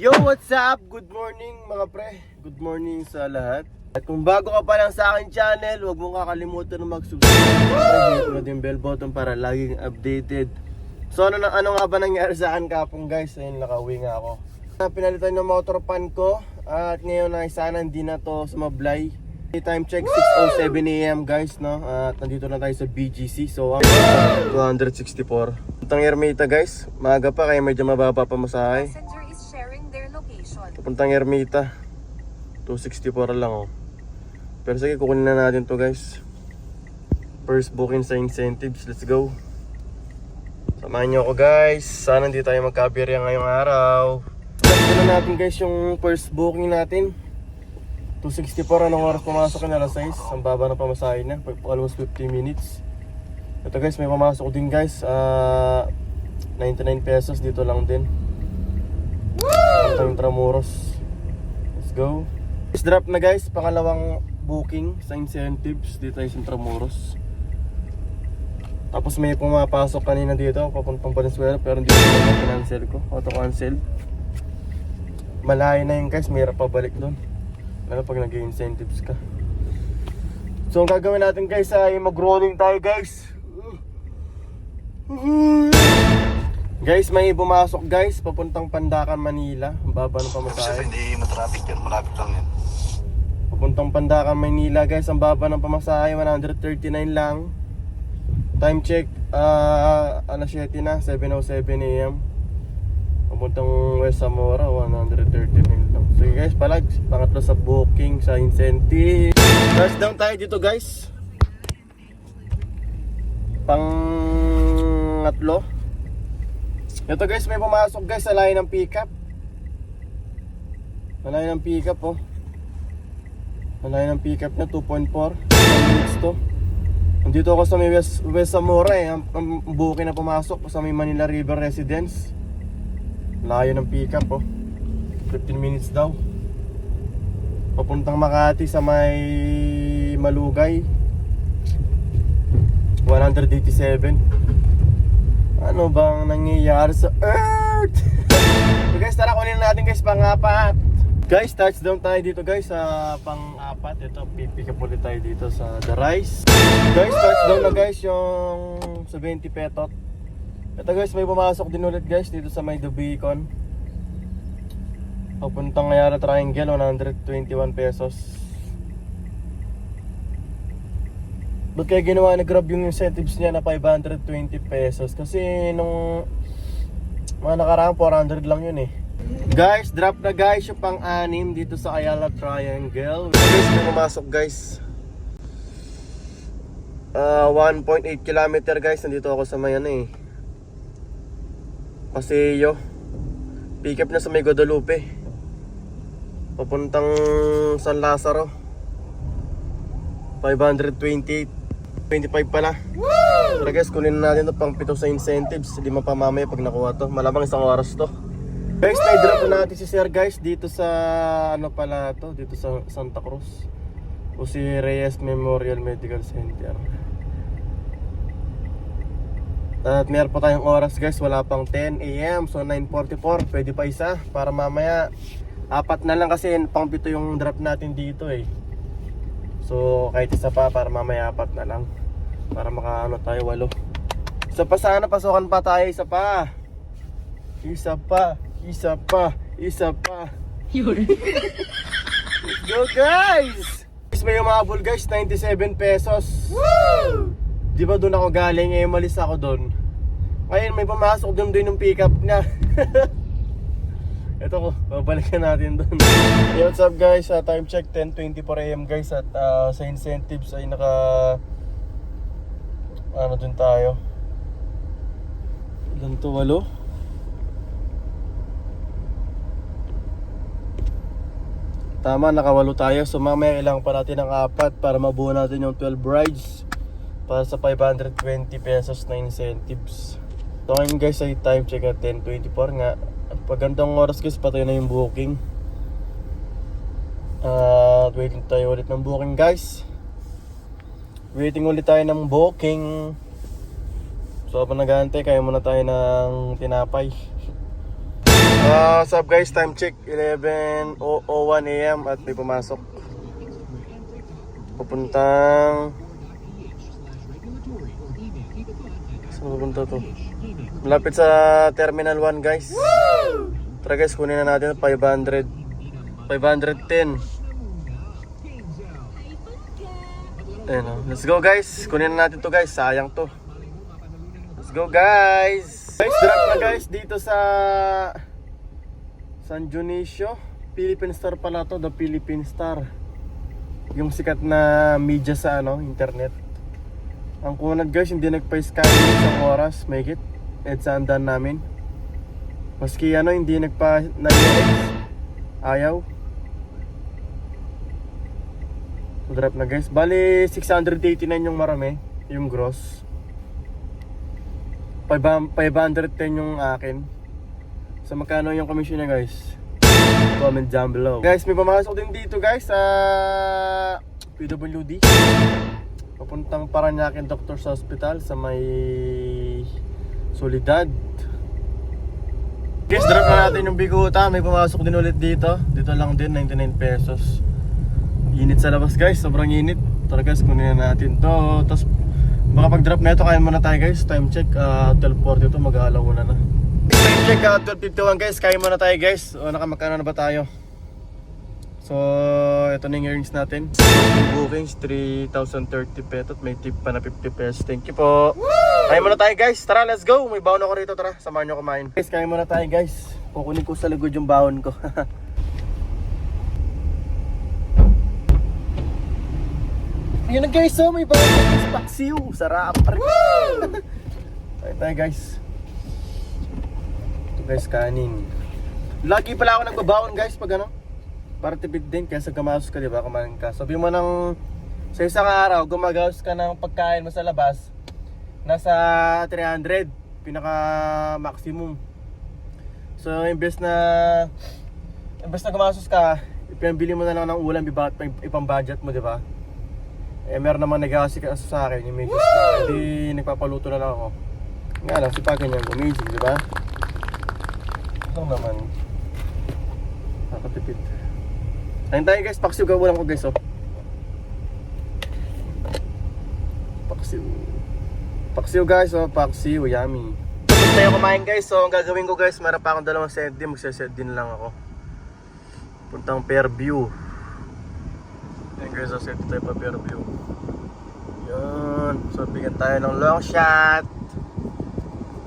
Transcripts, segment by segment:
Yo, what's up? Good morning mga pre. Good morning sa lahat. At kung bago ka pa lang sa akin channel, huwag mong kakalimutan na mag-subscribe. Hit mo din bell button para laging updated. So ano, ano nga ba nangyari sa akin kapong guys? Ayun, nakauwi nga ako. Pinalitan yung motor pan ko at ngayon ay sana hindi na to sumablay. Time check 6.07am guys no At nandito na tayo sa BGC So ang 264 Puntang Ermita guys Maaga pa kaya medyo mababa pa masahe Pupuntang Ermita. 264 lang oh. Pero sige kukunin na natin to guys. First booking sa incentives. Let's go. Samahan nyo ako guys. Sana hindi tayo magkabirya ngayong araw. Ito na natin guys yung first booking natin. 264 anong oras pumasok na alas 6 Ang baba na pamasahin na Almost 50 minutes. Ito guys may pumasok din guys. Ah 99 pesos. Dito lang din Ito yung Tramuros Let's go. Let's drop na guys. Pangalawang booking sa incentives. Dito yung Tramuros Tapos may pumapasok kanina dito Papuntang Valenzuela Pero hindi ko na cancel ko Auto cancel Malayo na yun guys. Mahirap pabalik doon Lalo pag nag-incentives ka. So ang gagawin natin guys ay mag-rolling tayo guys Guys, may pumasok guys, papuntang Pandakan, Manila. Baba ng Kasi pamasahe. hindi matraffic yan, malapit lang yan. Papuntang Pandakan, Manila guys. Ang baba ng pamasahe, 139 lang. Time check, ah, alas 7 na, 7.07 a.m. Papuntang West Zamora, 139 lang. Sige guys, palag, pangatlo sa booking, sa incentive. Touchdown tayo dito guys. Pangatlo. Ito guys, may pumasok guys sa line ng pickup. Sa line ng pickup oh. Sa line ng pickup na 2.4 minutes to. Nandito ako sa may West, West Zamora eh. Ang, ang booking na pumasok sa may Manila River Residence. Layo ng pickup oh. 15 minutes daw. Papuntang Makati sa may Malugay. 187. Ano bang nangyayari sa Earth? so guys, tara kunin natin guys pang-apat. Guys, touchdown tayo dito guys sa pang-apat. Ito, pipick up tayo dito sa The Rice. Guys, touchdown na guys yung 70 petot. Ito guys, may pumasok din ulit guys dito sa may The Beacon. Papuntang Ayala Triangle, 121 pesos. Ba't kaya ginawa na grab yung incentives niya na 520 pesos? Kasi nung mga nakaraan 400 lang yun eh. Guys, drop na guys yung pang-anim dito sa Ayala Triangle. Guys, pumasok guys. Ah, 1.8 kilometer guys. Nandito ako sa may ano eh. Paseo. Pick up na sa may Guadalupe. Papuntang San Lazaro. 528 25 pala. Tara guys, kunin na natin to pang pito sa incentives. Lima pa mamaya pag nakuha to. Malamang isang oras to. Guys, na-drop na natin si Sir guys dito sa ano pala to, dito sa Santa Cruz. O si Reyes Memorial Medical Center. At meron pa tayong oras guys, wala pang 10 a.m. So 9.44, pwede pa isa para mamaya apat na lang kasi pang pito yung drop natin dito eh. So kahit isa pa para mamaya apat na lang Para makaano tayo walo. Isa pa sana pasukan pa tayo. Isa pa. Isa pa. Isa pa. Isa pa. Let's go guys! Guys may umabol guys. 97 pesos. Woo! Di ba doon ako galing? Eh malis ako doon Ngayon may pumasok doon din yung pickup niya. Ito ko, babalikan natin doon. Hey, what's up guys? Uh, time check 10.24am guys. At uh, sa incentives ay naka ano dun tayo? Ilan to? Walo? Tama, nakawalo tayo. So mamaya kailangan pa natin ng apat para mabuo natin yung 12 rides para sa 520 pesos na incentives. So ngayon guys ay time check at 10.24 nga. At pag ganitong oras guys patay na yung booking. At waiting tayo ulit ng booking guys. Waiting ulit tayo ng booking. So habang nag-aantay, kaya muna tayo ng tinapay. Ah, what's up guys? Time check 11:01 AM at may pumasok. Papuntang Saan pupunta to? Malapit sa Terminal 1 guys. Tara guys, kunin na natin 500 510 Ayun o. Let's go guys. Kunin na natin to guys. Sayang to. Let's go guys. Guys, drop na guys dito sa San Dionisio. Philippine Star pala to. The Philippine Star. Yung sikat na media sa ano, internet. Ang kunad guys, hindi ng isang oras. Make it. Ang daan namin. Maski ano, hindi nagpa... nag Ayaw. Drop na guys. Bali, 689 yung marami. Yung gross. 5 510 yung akin. So magkano yung commission niya guys? Comment down below. Guys, may pumasok din dito guys sa PWD. Papuntang Paranaque Doctor's Hospital sa may Solidad. Guys, drop na natin yung biguta. May pumasok din ulit dito. Dito lang din, 99 pesos. Init sa labas guys, sobrang init. Tara guys, kunin na natin to. Tapos baka pag drop na ito, kaya muna tayo guys. Time check, uh, 12.40 to, mag-aalaw na na. Time check, uh, 12.51 guys, kaya muna tayo guys. O nakamakano na ba tayo? So, ito na yung earnings natin. Bookings, 3,030 pesos. May tip pa na 50 pesos. Thank you po. Kaya muna tayo guys. Tara, let's go. May baon ako rito. Tara, samahan nyo kumain. Guys, kaya muna tayo guys. Kukunin ko sa lugod yung baon ko. Yun na guys, oh, may guys. Paksiw. Sarap. Tayo tayo guys. Ito guys, kanin. Lagi pala ako nagbabaon guys pag ano. Para tipid din kaysa gamasos ka, di ba? Kumain ka. Sabi mo ng sa isang araw, gumagawas ka ng pagkain mo sa labas. Nasa 300. Pinaka maximum. So, imbes na imbes na gumasos ka, ipinabili mo na lang ng ulam, iba, ipang budget mo, di ba? Eh, meron naman nag-aasikaso sa akin, yung medyo sa Hindi, nagpapaluto na lang ako. Nga lang, sipagan niya, amazing, di ba? Ito naman. Nakatipid. Ayun tayo guys, paksiw ulam ko guys, oh. Paksiw. Paksiw guys, oh, paksiw, yummy. Tapos tayo kumain guys, so ang gagawin ko guys, meron pa akong dalawang set din, magsaset din lang ako. Puntang Fairview. So set tayo pa Fairview. Yun, so bigyan tayo ng long shot.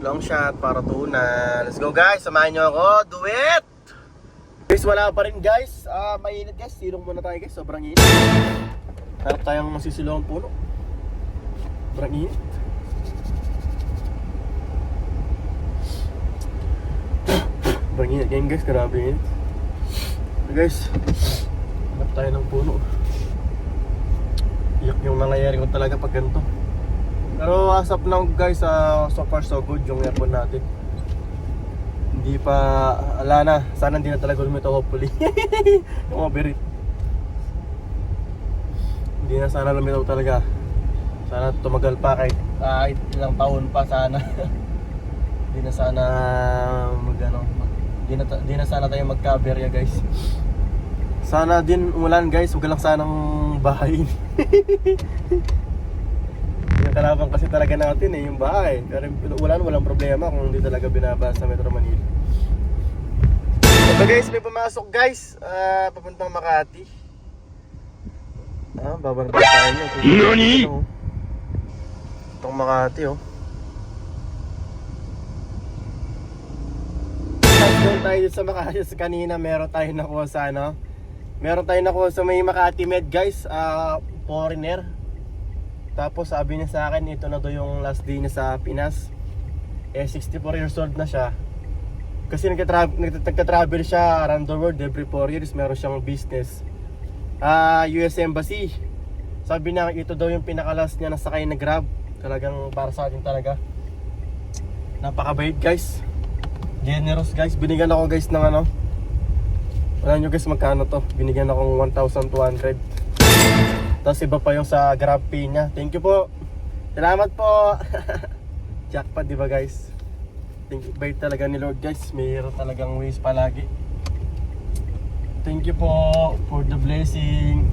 Long shot para tunan. Let's go guys, samahan nyo ako, do it! Guys, wala pa rin guys. Ah, mainit guys. Silong muna tayo guys. Sobrang init. Harap tayong masisilong puno. Sobrang init. Sobrang init yan guys. Grabe init. Guys, harap tayo ng puno. Iyak yung nangyayari ko talaga pag ganito. Pero as of now guys, ah, so far so good yung aircon natin. Hindi pa, ala na. Sana hindi na talaga lumito hopefully. yung overheat. Hindi na sana lumitaw talaga. Sana tumagal pa kahit, kahit ilang taon pa sana. Hindi na sana mag ano, mag, di na, na sana tayo magka-aberya guys. Sana din umulan guys, huwag lang sanang bahay. Yung kalaban kasi talaga natin eh, yung bahay. Pero ulan, walang problema kung hindi talaga binaba sa Metro Manila. So guys, may pumasok guys. Ah, papuntang Makati. Ah, babarang tayo niyo. Nani? Itong Makati oh. Doon tayo sa Makati sa kanina, meron tayo nakuha sa ano. Meron tayo nakuha sa may Makati Med guys, ah, foreigner. Tapos sabi niya sa akin, ito na daw yung last day niya sa Pinas. Eh, 64 years old na siya. Kasi nagka-travel siya around the world every 4 years. Meron siyang business. Ah, US Embassy. Sabi niya, ito daw yung pinakalas niya na sakay na Grab. Talagang para sa atin talaga. Napakabait guys. Generous guys. Binigyan ako guys ng ano. Wala nyo guys magkano to. Binigyan akong 1,200. Tapos iba pa yung sa Grab Pay niya. Thank you po. Salamat po. Jackpot, di ba guys? Napaka-bait bait talaga ni Lord guys. Mayroon talagang ways palagi. Thank you po for the blessing.